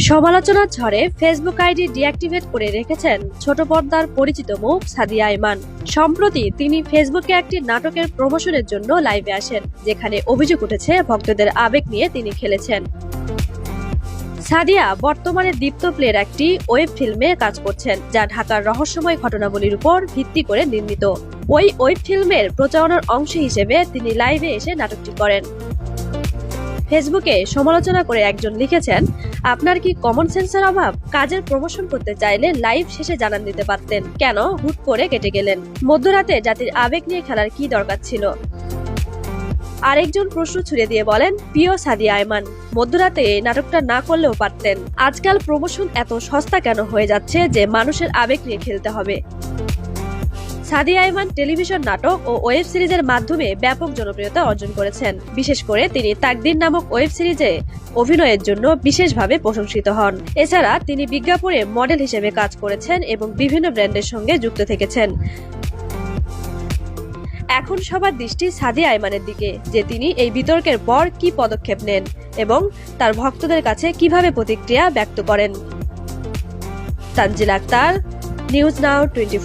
সমালোচনার ঝড়ে Facebook ID deactivate করে রেখেছেন ছোট পর্দার পরিচিত মুখ সাদিয়া আইমান সম্প্রতি তিনি ফেসবুকে একটি নাটকের প্রমোশনের জন্য লাইভে আসেন, যেখানে অভিযোগ উঠেছে ভক্তদের আবেগ নিয়ে তিনি খেলেছেন। সাদিয়া বর্তমানে দীপ্ত প্লের একটি ওয়েব ফিল্মে কাজ করছেন, যা ঢাকার রহস্যময় ঘটনাবলীর উপর ভিত্তি করে নির্মিত। ওই ওয়েব ফিল্মের প্রচারণার অংশ হিসেবে তিনি লাইভে এসে নাটকটি করেন। ফেসবুকে সমালোচনা করে একজন লিখেছেন, আপনার কি কমন সেন্সের অভাব? কাজের প্রমোশন করতে চাইলে লাইভ শেষে জানান দিতে পারতেন। কেন? হুট করে কেটে গেলেন। মধ্যরাতে জাতির আবেগ নিয়ে খেলার কি দরকার ছিল? আরেকজন প্রশ্ন ছুড়ে দিয়ে বলেন, প্রিয় সাদিয়া আয়মান, মধ্যরাতে এই নাটকটা না করলেও পারতেন। আজকাল প্রমোশন এত সস্তা কেন হয়ে যাচ্ছে যে মানুষের আবেগ নিয়ে খেলতে হবে? সাদিয়া আইমান টেলিভিশন নাটক ও ওয়েব সিরিজের মাধ্যমে ব্যাপক জনপ্রিয়তা অর্জন করেছেন। বিশেষ করে তিনি তাকদিন নামক ওয়েব সিরিজে অভিনয়ের জন্য বিশেষভাবে প্রশংসিত হন। এছাড়া তিনি বিজ্ঞাপনে মডেল হিসেবে কাজ করেছেন এবং বিভিন্ন ব্র্যান্ডের সঙ্গে যুক্ত থেকেছেন। এখন সবার দৃষ্টি সাদিয়া আইমানের দিকে, যে তিনি এই বিতর্কের পর কি পদক্ষেপ নেন এবং তার ভক্তদের কাছে কীভাবে প্রতিক্রিয়া ব্যক্ত করেন। Tanzil Akhtar, news now twenty